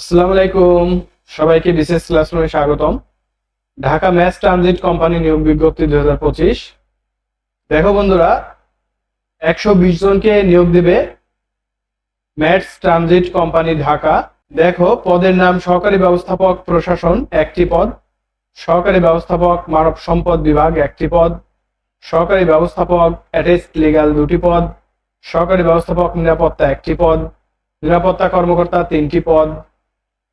আসসালামু আলাইকুম। সবাইকে বিশেষ ক্লাসরুমে স্বাগতম। ঢাকা ম্যাস ট্রানজিট কোম্পানি নিয়োগ বিজ্ঞপ্তি দুই হাজার পঁচিশ। দেখো বন্ধুরা, একশো বিশ জনকে নিয়োগ দেবে ম্যাটস ট্রানজিট কোম্পানি ঢাকা। দেখো, পদের নাম সহকারী ব্যবস্থাপক প্রশাসন একটি পদ, সহকারী ব্যবস্থাপক মানব সম্পদ বিভাগ একটি পদ, সহকারী ব্যবস্থাপক অ্যাটেস্ট লিগাল দুটি পদ, সহকারী ব্যবস্থাপক নিরাপত্তা একটি পদ, নিরাপত্তা কর্মকর্তা তিনটি পদ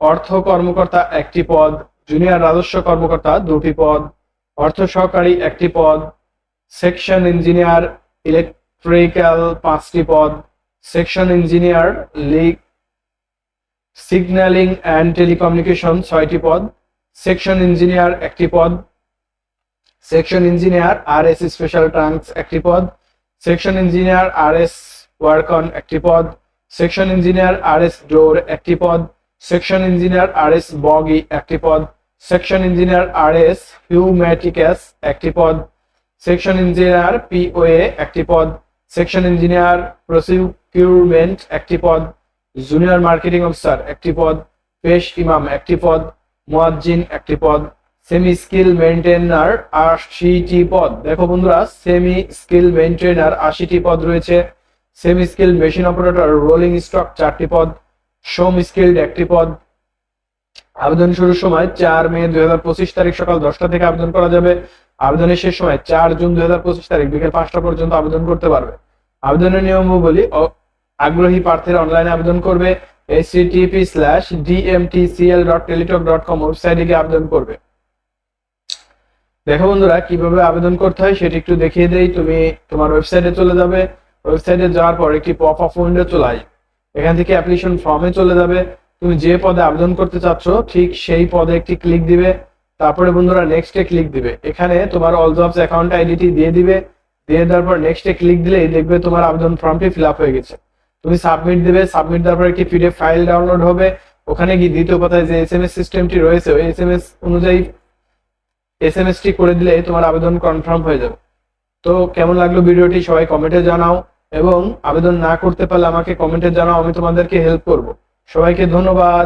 অর্থ কর্মকর্তা একটি পদ জুনিয়র রাজস্ব কর্মকর্তা দুটি পদ, অর্থ সহকারী একটি পদ সেকশন ইঞ্জিনিয়ার ইলেকট্রিক্যাল পাঁচটি পদ সেকশন ইঞ্জিনিয়ার লিগ সিগন্যালিং অ্যান্ড টেলিকমিউনিকেশন ছয়টি পদ সেকশন ইঞ্জিনিয়ার একটি পদ section engineer R S special trunks একটি পদ সেকশন ইঞ্জিনিয়ার আর এস ওয়ার্কন একটি পদ section engineer R S door একটি পদ section engineer R S bogie একটি পদ। Section engineer R S pneumatics একটি পদ। সেকশন ইঞ্জিনিয়ার পিওএ একটি পদ। সেকশন ইঞ্জিনিয়ার প্রসিকিউরমেন্ট একটি পদ। জুনিয়র মার্কেটিং অফিসার একটি পদ। পেশ ইমাম একটি পদ। মুয়াজ্জিন একটি পদ। সেমি স্কিল মেনটেনার আশিটি পদ। দেখো বন্ধুরা সেমি স্কিল মেনটেনার আশিটি পদ রয়েছে। Semi skill machine operator rolling stock চারটি পদ। সোম স্কিল্ড একটি পদ আবেদন শুরুর সময় চার মে দুই হাজার পঁচিশ তারিখ সকাল দশটা থেকে আবেদন করা যাবে। আবেদনের শেষ সময় চার জুন দুই হাজার পঁচিশ তারিখ বিকেল পাঁচটা পর্যন্ত আবেদন করতে পারবে। আবেদনের নিয়মাবলী আগ্রহী প্রার্থীরা অনলাইনে আবেদন করবে। HTTP slash DMTCL dot Teletalk dot com ওয়েবসাইটে গিয়ে আবেদন করবে। দেখো বন্ধুরা, কীভাবে আবেদন করতে হয় সেটি একটু দেখিয়ে দেই। তুমি তোমার ওয়েবসাইটে চলে যাবে। ওয়েবসাইটে যাওয়ার পর একটি পপ আপ উইন্ডো চলে আসবে। এখান থেকে অ্যাপ্লিকেশন ফর্মে চলে যাবে। তুমি যে পদে আবেদন করতে চাচ্ছ, ঠিক সেই পদে একটি ক্লিক দিবে। তারপরে বন্ধুরা নেক্সটে ক্লিক দিবে। এখানে তোমার অল জবস অ্যাকাউন্ট আইডিটি দিয়ে দিবে। দিয়ে দেওয়ার পর নেক্সটে ক্লিক দিলেই দেখবে তোমার আবেদন ফর্মটি ফিল আপ হয়ে গেছে। তুমি সাবমিট দিবে সাবমিট দেওয়ার পর একটি পিডিএফ ফাইল ডাউনলোড হবে। ওখানে গিয়ে দ্বিতীয় কথায় যে এস এম এস সিস্টেমটি রয়েছে, ওই এস এম এস অনুযায়ী এস এম এস টি করে দিলে তোমার আবেদন কনফার্ম হয়ে যাবে। তো কেমন লাগল ভিডিওটি সবাই কমেন্টে জানাও। এবং আবেদন না করতে পারলে আমাকে কমেন্টে জানাও আমি তোমাদেরকে হেল্প করব। সবাইকে ধন্যবাদ।